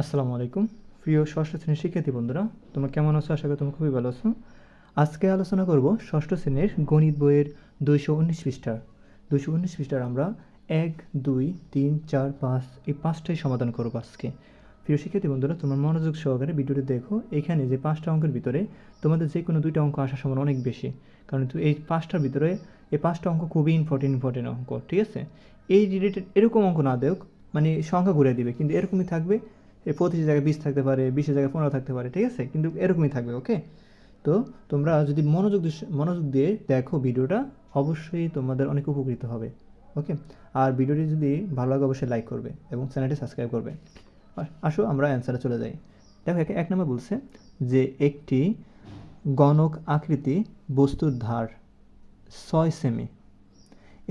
আসসালামু আলাইকুম। প্রিয় ষষ্ঠ শ্রেণির শিক্ষার্থী বন্ধুরা, তোমরা কেমন আছো? আশা করি তোমরা খুবই ভালো আছো। আজকে আলোচনা করব ষষ্ঠ শ্রেণির গণিত বইয়ের দুইশো উনিশ পৃষ্ঠার। দুইশো উনিশ পৃষ্ঠার আমরা এক, দুই, তিন, চার, পাঁচ এই পাঁচটাই সমাধান করব আজকে। প্রিয় শিক্ষার্থী বন্ধুরা, তোমরা মনোযোগ সহকারে ভিডিওটি দেখো। এখানে যে পাঁচটা অঙ্কের ভিতরে তোমাদের যে কোনো দুইটা অঙ্ক আসার সম্ভাবনা অনেক বেশি। কারণ এই পাঁচটার ভিতরে এই পাঁচটা অঙ্ক খুবই ইম্পর্টেন্ট ইম্পর্টেন্ট অঙ্ক, ঠিক আছে? এই রিলেটেড এরকম অঙ্ক না দেখ মানে সংখ্যা ঘুরে দিবে, কিন্তু এরকমই থাকবে এই পঁচিশ জায়গায় বিশ থাকতে পারে, বিশের জায়গায় পনেরো থাকতে পারে, ঠিক আছে? কিন্তু এরকমই থাকবে ওকে তো তোমরা যদি মনোযোগ মনোযোগ দিয়ে দেখো ভিডিওটা, অবশ্যই তোমাদের অনেক উপকৃত হবে ওকে আর ভিডিওটি যদি ভালো লাগে, অবশ্যই লাইক করবে এবং চ্যানেলটি সাবস্ক্রাইব করবে। আসো, আমরা অ্যান্সারে চলে যাই। দেখো, একে এক নম্বর বলছে যে একটি গণক আকৃতি বস্তুর ধার ছয় সেমি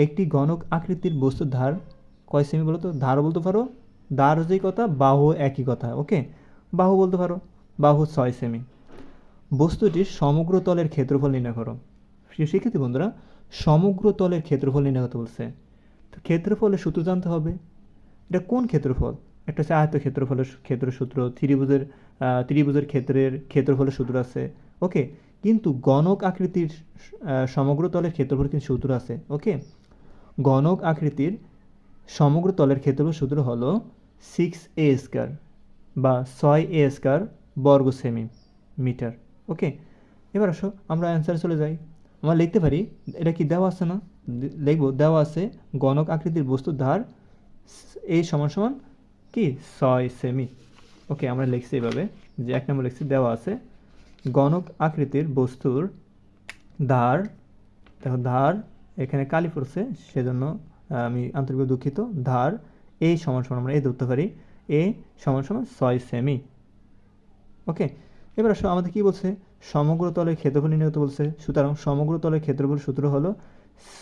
একটি গণক আকৃতির বস্তুর ধার কয় সেমি বলো তো ধারও বলতে পারো ধার যেই কথা বাহু একই কথা, ওকে? বাহু বলতে পারো, বাহু ছয় সেমি। বস্তুটির সমগ্র তলের ক্ষেত্রফল নির্ণয় করো। শিক্ষার্থী বন্ধুরা, সমগ্র তলের ক্ষেত্রফল নির্ণয় করতে বলছে। তো ক্ষেত্রফলের সূত্র জানতে হবে। এটা কোন ক্ষেত্রফল? একটা হচ্ছে আয়ত ক্ষেত্রফলের ক্ষেত্র সূত্র, ত্রিভুজের ত্রিভুজের ক্ষেত্রের ক্ষেত্রফলের সূত্র আছে, ওকে? কিন্তু গণক আকৃতির সমগ্র তলের ক্ষেত্রফল কিন্তু সূত্র আছে, ওকে? গণক আকৃতির সমগ্র তলের ক্ষেত্রফল সূত্র হলো সিক্স এ স্কয়ার বা ছয় এ স্কয়ার বর্গ সেমি মিটার ওকে এবার আসো, আমরা অ্যান্সারে চলে যাই। আমরা লিখতে পারি, এটা কি দেওয়া আছে না? লিখব, দেওয়া আছে গণক আকৃতির বস্তুর ধার এই সমান সমান কি? ছয় সেমি ওকে আমরা লিখছি এভাবে, যে এক নম্বর লিখছি, দেওয়া আছে গণক আকৃতির বস্তুর ধার, দেখো ধার এখানে কালি পড়ছে, সেজন্য আমি আন্তরিকভাবে দুঃখিত, ধার এই সমান সমান আমরা এই ধরতে পারি। এ সমান সমান ছয় সেমি ওকে এবার আসো আমাদের কি বলছে? সমগ্র তলের ক্ষেত্রফল নির্ণয় বলছে। সুতরাং সমগ্র তলের ক্ষেত্রফল সূত্র হলো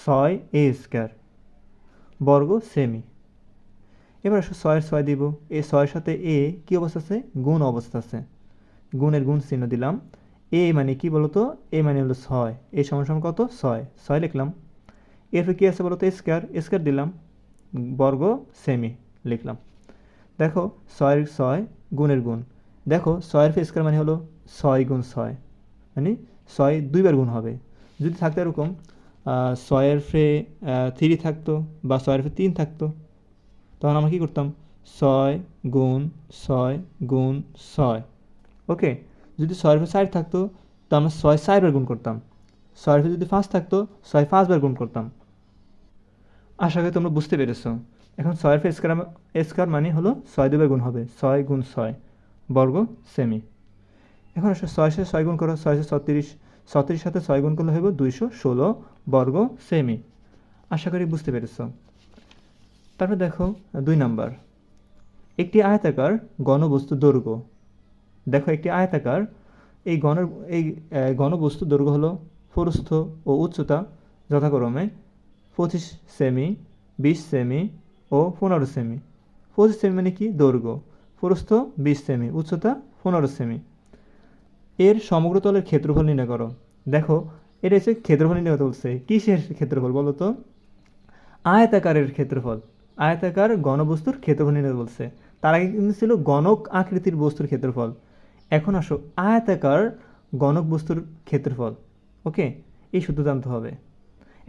ছয় এ স্কয়ার বর্গ সেমি এবার আসো ছয়ের ছয় দিব। এই ছয়ের সাথে এ কি অবস্থা আছে? গুণ অবস্থা আছে। গুণের গুণ চিহ্ন দিলাম। এ মানে কি বলতো? এ মানে হলো ছয়। এ সমান কত? ছয়। ছয় লিখলাম। এরপর কি আছে বলতো? স্কয়ার স্কয়ার দিলাম। বর্গ সেমি লিখলাম। দেখো ছয়ের ছয় গুণের গুণ। দেখো ছয়ের স্কয়ার মানে হলো ছয় গুণ ছয়। মানে ছয় দুইবার গুণ হবে। যদি থাকতো এরকম ছয়ের ফে থ্রি থাকতো বা ছয়ের ফে তিন থাকতো, তখন আমরা কী করতাম? ছয় গুণ ছয় গুণ ছয়। ওকে যদি ছয়ের ফে চার থাকতো তো আমরা ছয় চারবার গুণ করতাম। ছয়ের ফে যদি পাঁচ থাকতো, ছয় পাঁচবার গুণ করতাম। আশা করি তোমরা বুঝতে পেরেছ। এখন ছয়ের ফে স্কয়ার স্কয়ার মানে হলো ছয় দুবার গুণ হবে, ছয় গুণ ছয়, বর্গ সেমি এখন ছয় সাথে ছয় গুণ করো, ছয় সাথে ছত্রিশ ছত্রিশ সাথে ছয় গুণ করলে হবে দুইশো ষোলো, বর্গ সেমি আশা করি বুঝতে পেরেছ। তারপর দেখো দুই নাম্বার। একটি আয়তাকার ঘনবস্তু দৈর্ঘ্য। দেখো একটি আয়তাকার, এই গণ এই ঘনবস্তু দৈর্ঘ্য হলো প্রস্থ ও উচ্চতা যথাক্রমে পঁচিশ সেমি, বিশ সেমি ও পনেরো সেমি। পঁচিশ সেমি মানে কি? দৈর্ঘ্য। প্রস্থ বিশ সেমি, উচ্চতা পনেরো সেমি। এর সমগ্র তলের ক্ষেত্রফল নির্ণয় করো। দেখো, এটা হচ্ছে ক্ষেত্রফল নির্ণয় বলছে। কিসের ক্ষেত্রফল বলো তো? আয়তাকারের ক্ষেত্রফল। আয়তাকার ঘনবস্তুর ক্ষেত্রফল নির্ণয় বলছে। তার আগে কিন্তু ছিল গণক আকৃতির বস্তুর ক্ষেত্রফল। এখন আসো, আয়তাকার গণক বস্তুর ক্ষেত্রফল। ওকে? এই সূত্র জানতে হবে।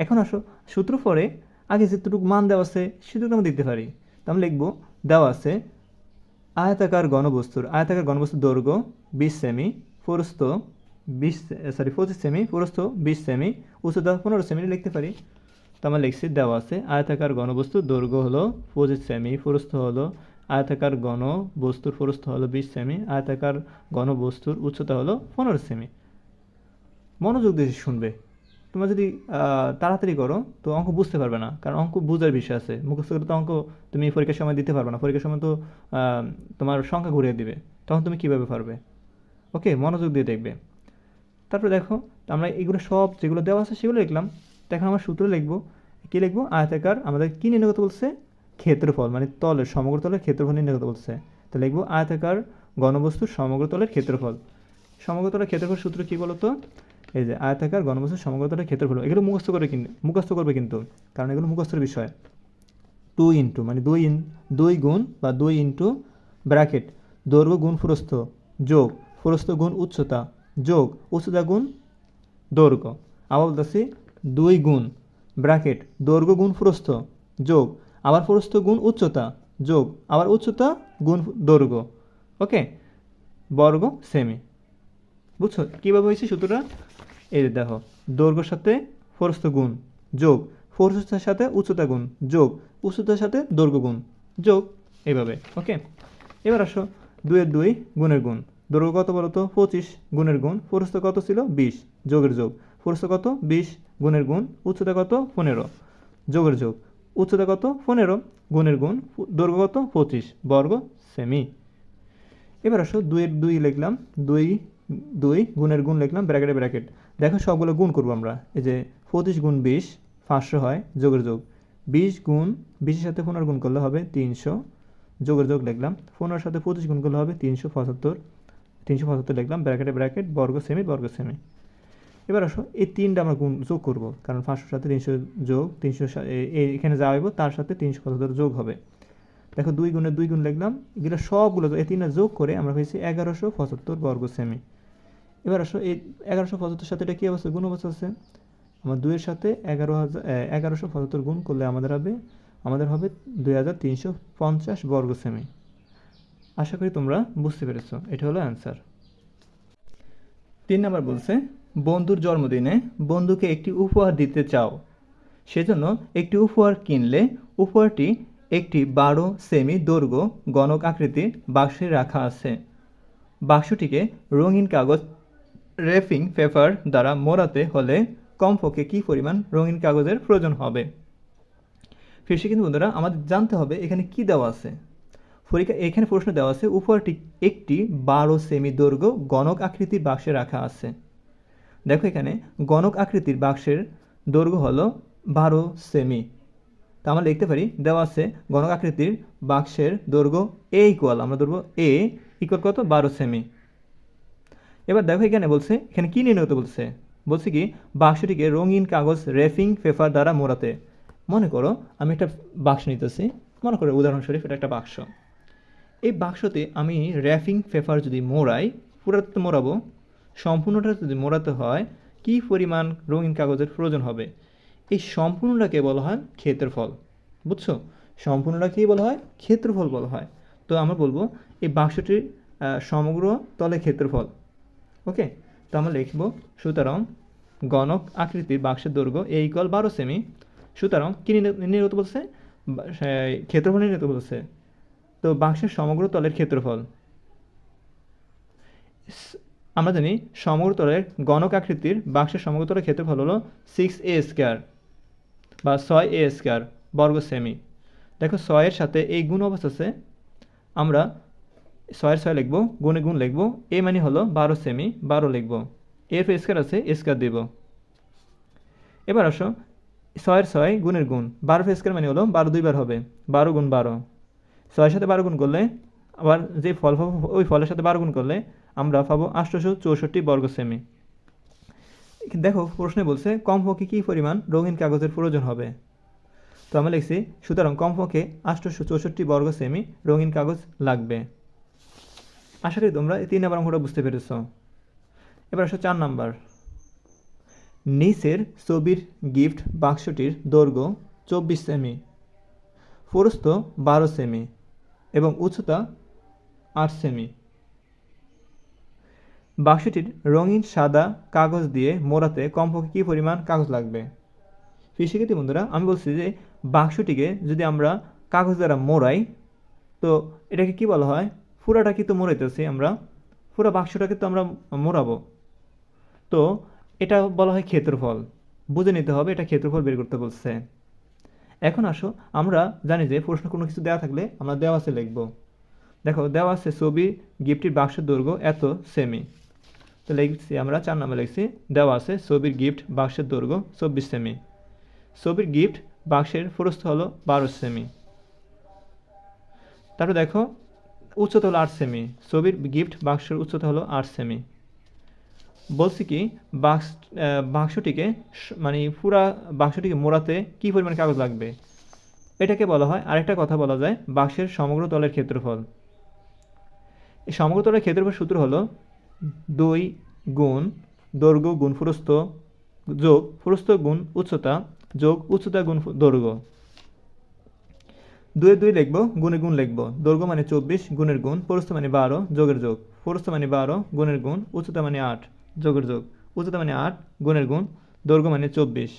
এখন আসো, সূত্র পরে আগে যেটুকু মান দেওয়া আছে সেটুকু আমরা দিতে পারি। তো আমরা লিখব, দেওয়া আছে আয়তাকার ঘনবস্তুর আয়তাকার ঘনবস্তুর দৈর্ঘ্য বিশ সেমি, প্রস্থ বিশ সরি পঁচিশ সেমি, প্রস্থ বিশ সেমি, উচ্চতা পনেরো সেমি লিখতে পারি। তো লিখছি, দেওয়া আছে আয়তাকার ঘনবস্তুর দৈর্ঘ্য হলো পঁচিশ সেমি, প্রস্থ হলো আয়তাকার ঘন বস্তুর হলো বিশ সেমি, আয়তাকার ঘনবস্তুর উচ্চতা হলো পনেরো সেমি। মনোযোগ দিয়ে শুনবে। তোমরা যদি তাড়াতাড়ি করো, তো অঙ্ক বুঝতে পারবে না। কারণ অঙ্ক বোঝার বিষয় আছে। মুখস্থ করে তো অঙ্ক তুমি পরীক্ষার সময় দিতে পারবে না। পরীক্ষার সময় তো তোমার সংখ্যা ঘুরিয়ে দিবে। তখন তুমি কীভাবে পারবে? ওকে, মনোযোগ দিয়ে দেখবে। তারপরে দেখো, আমরা এগুলো সব যেগুলো দেওয়া আছে সেগুলো লিখলাম। তো এখন আমরা সূত্র লিখব। কী লিখব? আয়তাকার আমাদের কী নির্ণয় করতে বলছে? ক্ষেত্রফল মানে তলের, সমগ্র তলের ক্ষেত্রফল নির্ণয় করতে বলছে। তো লিখব আয়তাকার ঘনবস্তুর সমগ্র তলের ক্ষেত্রফল। সমগ্র তলের ক্ষেত্রফল সূত্র কী বলো তো এই যে আয়তাকার ঘনবস্তুর সমগ্র তলের ক্ষেত্রফল। এগুলো মুখস্থ করে কিন্তু মুখস্থ করবে কিন্তু, কারণ এগুলো মুখস্থের বিষয়। টু ইন্টু মানে দুই ইন দুই গুণ বা দুই ইন্টু ব্র্যাকেট। দৈর্ঘ্য গুণ ফুরস্থ যোগ। প্রস্থ গুণ উচ্চতা, যোগ। উচ্চতা গুণ দৈর্ঘ্য। আবার বলতেছি, দুই গুণ ব্র্যাকেট। দৈর্ঘ্য গুণ ফুরস্থ যোগ। আবার প্রস্থ গুণ উচ্চতা, যোগ। আবার উচ্চতা গুণ দৈর্ঘ্য। ওকে? বর্গ সেমি। বুঝছ? কীভাবে হয়েছে সূত্রটা? এই দেখো, দৈর্ঘ্যর সাথে প্রস্থ গুণ, যোগ প্রস্থের সাথে উচ্চতা গুণ, যোগ, উচ্চতার সাথে দৈর্ঘ্য গুণ, যোগ, এইভাবে ওকে এবার আসো, দুইয়ের দুই গুণের গুণ, দৈর্ঘ্য কত বলো তো? পঁচিশ গুণের গুণ প্রস্থ কত ছিল? বিশ, যোগের যোগ প্রস্থ কত? বিশ গুণের গুণ, উচ্চতা কত? পনেরো, যোগের যোগ, উচ্চতা কত? পনেরো, গুণের গুণ, দৈর্ঘ্য কত? পঁচিশ, বর্গ সেমি এবার আসো, দুইয়ের দুই লিখলাম, দুই দুই গুণের গুণ লিখলাম ব্র্যাকেটে ব্র্যাকেট দেখো সবগুলো গুণ করব আমরা। এই যে পঁচিশ গুণ বিশ, পাঁচশো হয়, যোগের যোগ। বিশ গুণ, বিশের সাথে পনেরো গুণ করলে হবে তিনশো। যোগের যোগ লিখলাম। পনেরোর সাথে পঁচিশ গুণ করলে হবে তিনশো পঁচাত্তর। তিনশো পঁচাত্তর লিখলাম ব্র্যাকেটে ব্র্যাকেট বর্গ সেমি বর্গ সেমি এবার আসো, এই তিনটা আমরা গুণ, যোগ করব। কারণ পাঁচশোর সাথে তিনশো যোগ, তিনশো এখানে যা হইব, তার সাথে তিনশো পঁচাত্তর যোগ হবে। দেখো দুই গুণে দুই গুণ লিখলাম। এগুলো সবগুলো, এই তিনটা যোগ করে আমরা পেয়েছি এগারোশো পঁচাত্তর বর্গ সেমি এবার আসো, এই এগারোশো পঁচাত্তর সাথে এটা কী অবস্থা? গুণ অবস্থা আছে? আমার দুইয়ের সাথে এগারো হাজার এগারোশো পঁচাত্তর গুণ করলে আমাদের হবে আমাদের হবে দুই হাজার তিনশো পঞ্চাশ বর্গ সেমি। আশা করি তোমরা বুঝতে পেরেছ, এটা হলো অ্যান্সার। তিন নম্বর বলছে, বন্ধুর জন্মদিনে বন্ধুকে একটি উপহার দিতে চাও, সেজন্য একটি উপহার কিনলে উপহারটি একটি বারো সেমি দৈর্ঘ্য গণক আকৃতির বাক্সে রাখা আছে। বাক্সটিকে রঙিন কাগজ রেফিং পেপার দ্বারা মোড়াতে হলে কমপক্ষে কী পরিমাণ রঙিন কাগজের প্রয়োজন হবে? ফিরসে কিন্তু বন্ধুরা, আমাদের জানতে হবে এখানে কি দেওয়া আছে। পরীক্ষা এখানে প্রশ্ন দেওয়া আছে, উপরটি একটি বারো সেমি দৈর্ঘ্য গণক আকৃতির বাক্সে রাখা আছে। দেখো এখানে, গণক আকৃতির বাক্সের দৈর্ঘ্য হলো বারো সেমি। তা আমরা লিখতে পারি, দেওয়া আছে, গণক আকৃতির বাক্সের দৈর্ঘ্য এ ইকুয়াল আমরা ধরবো এ ইকুয়াল কত? বারো সেমি। এবার দেখো এখানে বলছে, এখানে কী নির্ণয় বলছে? বলছে কি, বাক্সটিকে রঙিন কাগজ, রেফিং পেপার দ্বারা মোড়াতে। মনে করো, আমি একটা বাক্স নিতেছি। মনে করো, উদাহরণস্বরূপ এটা একটা বাক্স। এই বাক্সতে আমি র্যাফিং পেপার যদি মোড়াই, পুরাতে মোড়াবো। সম্পূর্ণটা যদি মোড়াতে হয়, কী পরিমাণ রঙিন কাগজের প্রয়োজন হবে? এই সম্পূর্ণটাকে বলা হয় ক্ষেত্রফল বুঝছ? সম্পূর্ণটাকেই বলা হয় ক্ষেত্রফল বলা হয়। তো আমরা বলব, এই বাক্সটির সমগ্র তলে ক্ষেত্রফল। ওকে, তো আমরা লিখব, সুতরাং গণক আকৃতির বাক্সের দৈর্ঘ্য এ ইকল বারো সেমি সুতরাং কী নির্ণয় করতে বলছে? ক্ষেত্রফল নির্ণয় করতে বলছে। তো বাক্সের সমগ্র তলের ক্ষেত্রফল। আমরা জানি সমগ্র তলের গণক আকৃতির বাক্সের সমগ্র তলের ক্ষেত্রফল হলো সিক্স এ স্কোয়ার বা ছয় এ স্কোয়ার বর্গ সেমি দেখো, ছয়ের সাথে এই গুণ অবস্থা আছে। আমরা ছয়ের ছয় লিখব, গুণে গুণ লিখব, এ মানে হলো বারো সেমি বারো লিখব। এর স্কোয়ার আছে স্কোয়ার দেব। এবার আসো, ছয়ের ছয় গুণের গুণ, বারো স্কোয়ার মানে হলো বারো দুইবার হবে, বারো গুণ বারো। ছয়ের সাথে বারো গুণ করলে আবার যে ফল পাবো, ওই ফলের সাথে বারো গুণ করলে আমরা পাবো আটশোশো চৌষট্টি বর্গ সেমি দেখো, প্রশ্নে বলছে, কমপক্ষে কী পরিমাণ রঙিন কাগজের প্রয়োজন হবে? তো আমরা লিখছি, সুতরাং কমপক্ষে আটশোশো চৌষট্টি বর্গ সেমি রঙিন কাগজ লাগবে। আশা করি তোমরা এই তিন নাম্বার অঙ্কটা বুঝতে পেরেছ। এবার আসো চার নাম্বার। নিচের ছবির গিফট বাক্সটির দৈর্ঘ্য চব্বিশ সেমি প্রস্থ বারো সেমি এবং উচ্চতা আট সেমি। বাক্সটির রঙিন সাদা কাগজ দিয়ে মোড়াতে কমপক্ষে কী পরিমাণ কাগজ লাগবে? শিক্ষার্থী বন্ধুরা, আমি বলছি যে বাক্সটিকে যদি আমরা কাগজ দ্বারা মোড়াই, তো এটাকে কি বলা হয়? পুরাটা কিন্তু মোড়াইতেছি আমরা। পুরো বাক্সটাকে তো আমরা মোড়াবো তো এটা বলা হয় ক্ষেত্রফল বুঝে নিতে হবে, এটা ক্ষেত্রফল বের করতে বলছে। এখন আসো, আমরা জানি যে প্রশ্ন কোনো কিছু দেওয়া থাকলে আমরা দেওয়া আছে লিখব। দেখো, দেওয়া আছে ছবি, গিফটের বাক্সের দৈর্ঘ্য, এত, সেমি। তো লিখছি আমরা, চার নাম্বার লিখছি, দেওয়া আছে ছবির গিফট, বাক্সের দৈর্ঘ্য, চব্বিশ সেমি। ছবির গিফট, বাক্সের প্রস্থ হলো বারো সেমি। তারপর দেখো উচ্চতা হলো আট সেমি ছবির গিফট বাক্সের উচ্চতা হলো আট সেমি বলছি কি, বাক্স বাক্সটিকে মানে পুরা বাক্সটিকে মোড়াতে কী পরিমাণ কাগজ লাগবে? এটাকে বলা হয়, আরেকটা কথা বলা যায়, বাক্সের সমগ্র তলের ক্ষেত্রফল। এই সমগ্রতলের ক্ষেত্রফল সূত্র হলো দুই গুণ দৈর্ঘ্য গুণ ফুরস্ত যোগ ফুরস্ত গুণ উচ্চতা যোগ উচ্চতা গুণ দৈর্ঘ্য। দুয়ে দুই লিখব, গুণে গুণ লিখব। দৈর্ঘ্য মানে চব্বিশ, গুণের গুণ, প্রস্থ মানে বারো, যোগের যোগ। প্রস্থ মানে বারো, গুণের গুণ, উচ্চতা মানে আট, যোগের যোগ। উচ্চতা মানে আট, গুণের গুণ, দৈর্ঘ্য মানে চব্বিশ।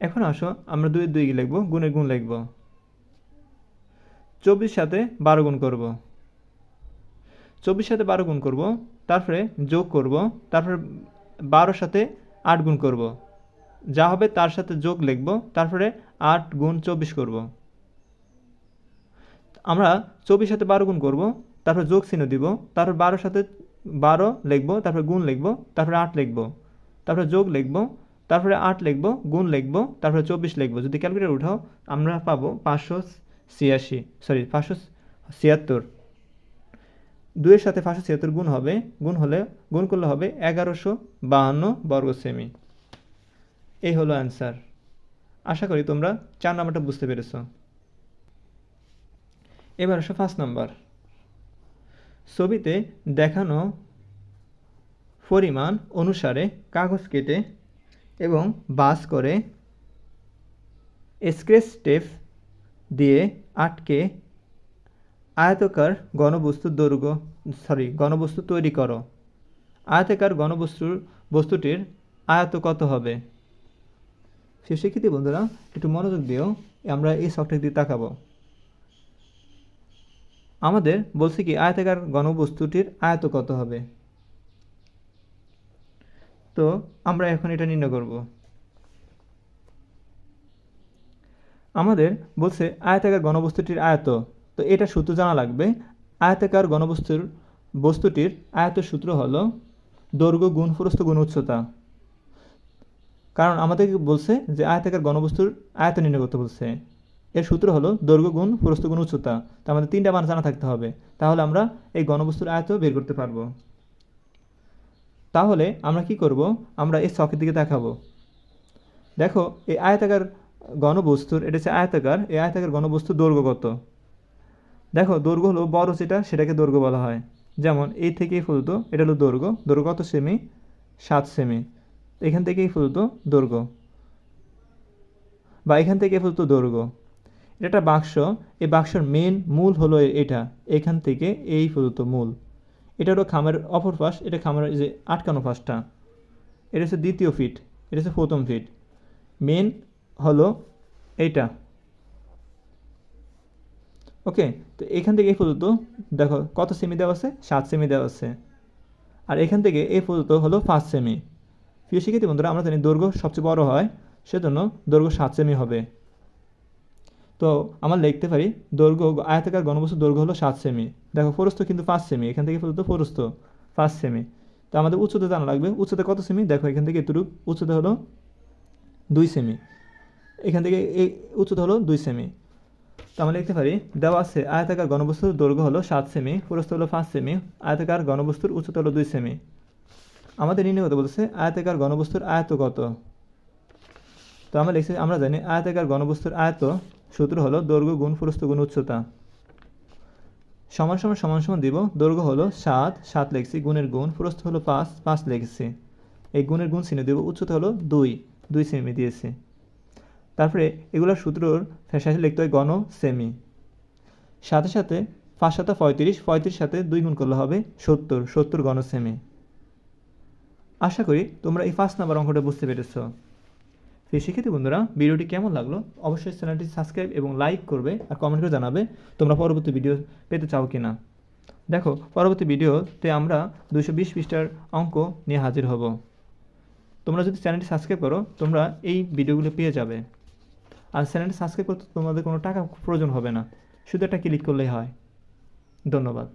এখন আসো, আমরা দুই দুই লিখব, গুণের গুণ লিখব। চব্বিশ সাথে বারো গুণ করব। চব্বিশ সাথে বারো গুণ করব, তারপরে যোগ করব, তারপরে বারোর সাথে আট গুণ করব। যা হবে তার সাথে যোগ লিখব, তারপরে আট গুণ চব্বিশ করব। আমরা চব্বিশ সাথে বারো গুণ করব, তারপর যোগ চিহ্ন দিব, তারপর বারোর সাথে বারো লিখব, তারপর গুণ লিখব, তারপরে আট লিখব, তারপরে যোগ লিখব, তারপরে আট লিখব, গুণ লিখব, তারপরে চব্বিশ লিখব। যদি ক্যালকুলেটর উঠাও, আমরা পাবো পাঁচশো ছিয়াশি সরি পাঁচশো ছিয়াত্তর। দুইয়ের সাথে পাঁচশো ছিয়াত্তর গুণ হবে, গুণ হলে, গুণ করলে হবে এগারোশো বাহান্ন বর্গ সেমি এই হলো অ্যান্সার আশা করি তোমরা চার নাম্বারটা বুঝতে পেরেছ। এবার আসো ফার্স্ট নাম্বার। ছবিতে দেখানো পরিমাণ অনুসারে কাগজ কেটে এবং বাস করে স্কেচ টেপ দিয়ে আটকে আয়তকার ঘনবস্তুর দৈর্ঘ্য সরি গণবস্তু তৈরি করো। আয়তাকার গণবস্তুর বস্তুটির আয়ত কত হবে? সে শিক্ষিত বন্ধুরা, একটু মনোযোগ দিও, আমরা এই শখটার দিকে তাকাবো আমাদের বলছে কি, আয়তাকার ঘনবস্তুটির আয়ত কত হবে? তো আমরা এখন এটা নির্ণয় করব। আমাদের বলছে আয়তাকার ঘনবস্তুটির আয়ত, তো এটা সূত্র জানা লাগবে। আয়তাকার ঘনবস্তুর বস্তুটির আয়ত সূত্র হলো দৈর্ঘ্য গুণ প্রস্থ গুণ উচ্চতা কারণ আমাদেরকে বলছে যে আয়তাকার ঘনবস্তুর আয়ত নির্ণয় করতে বলছে। এর সূত্র হলো দৈর্ঘ্য গুণ, প্রস্থ গুণ, উচ্চতা। তো আমাদের তিনটা মান জানা থাকতে হবে। তাহলে আমরা এই ঘনবস্তুর আয়ত বের করতে পারব। তাহলে আমরা কি করব? আমরা এই ছকের দিকে দেখাবো। দেখো, এই আয়তাকার ঘনবস্তুর এটা হচ্ছে আয়তাকার, এই আয়তাকার ঘনবস্তুর দৈর্ঘ্য কত? দেখো, দৈর্ঘ্য হলো বড় যেটা, সেটাকে দৈর্ঘ্য বলা হয়। যেমন এই থেকেই ফুলতো এটা হলো দৈর্ঘ্য। দৈর্ঘ্য কত সেমি? সাত সেমি। এখান থেকেই ফুলতো দৈর্ঘ্য বা এখান থেকে ফুলতো দৈর্ঘ্য এটা একটা বাক্স। এই বাক্সর মেন মূল হলো এটা। এখান থেকে এই ফুলত মূল। এটা হলো খামের অপর পাশ। এটা খামের যে আটকানো পাশটা। এটা হচ্ছে দ্বিতীয় ফিট। এটা হচ্ছে প্রথম ফিট। মেন হলো এইটা। ওকে তো এখান থেকে এই পর্যন্ত দেখো কত সেমি দেওয়া আছে? সাত সেমি দেওয়া আছে। আর এখান থেকে এই পর্যন্ত হলো পাঁচ সেমি প্রিয় শিক্ষার্থী বন্ধুরা, আমরা জানি দৈর্ঘ্য সবচেয়ে বড় হয়, সেজন্য দৈর্ঘ্য সাত সেমি হবে। তো আমরা লিখতে পারি, দৈর্ঘ্য আয়তাকার ঘনবস্তু দৈর্ঘ্য হলো সাত সেমি দেখো ফরস্ত কিন্তু পাঁচ সেমি এখান থেকে পর্যন্ত ফরস্ত পাঁচ সেমি তো আমাদের উচ্চতা জানা লাগবে, উচ্চতা কত সেমি দেখো, এখান থেকে এতটুকু উচ্চতা হলো দুই সেমি এখান থেকে এই উচ্চতা হলো দুই সেমি তো আমরা লিখতে পারি, দেওয়া আছে আয়তাকার ঘনবস্তুর দৈর্ঘ্য হলো সাত সেমি প্রস্থ হলো পাঁচ সেমি আয়তাকার ঘনবস্তুর উচ্চতা হলো দুই সেমি আমাদের নির্ণয় করতে বলছে, আয়তাকার ঘনবস্তুর আয়ত কত? তো আমরা লিখছি, আমরা জানি আয়তাকার ঘনবস্তুর আয়ত সূত্র হলো দৈর্ঘ্য গুণ প্রস্থ গুণ উচ্চতা। সমান সমান সমান সমান দিব, দৈর্ঘ্য হলো সাত সাত লিখছি, গুণের গুণ প্রস্থ হলো পাঁচ পাঁচ লিখছি। এই গুণের গুণ চিহ্ন দেব, উচ্চতা হলো দুই দুই সেমি দিয়েছি। তারপরে এগুলোর সূত্রর শেষে লিখতে হয় গণ সেমি। সাথে সাথে পাঁচ সাথে পঁয়ত্রিশ পঁয়ত্রিশ সাথে দুই গুণ করলে হবে সত্তর সত্তর গণ সেমি। আশা করি তোমরা এই ফার্স্ট নাম্বার অঙ্কটা বুঝতে পেরেছ। সেই শিক্ষিত বন্ধুরা, ভিডিওটি কেমন লাগল? অবশ্যই চ্যানেলটি সাবস্ক্রাইব এবং লাইক করবে আর কমেন্ট করে জানাবে তোমরা পরবর্তী ভিডিও পেতে চাও কি না দেখো, পরবর্তী ভিডিওতে আমরা দুশো বিশ পৃষ্ঠার অঙ্ক নিয়ে হাজির হব। তোমরা যদি চ্যানেলটি সাবস্ক্রাইব করো, তোমরা এই ভিডিওগুলো পেয়ে যাবে। আর চ্যানেলটি সাবস্ক্রাইব করতে তোমাদের কোনো টাকা প্রয়োজন হবে না। শুধু একটা ক্লিক করলেই হয়। ধন্যবাদ।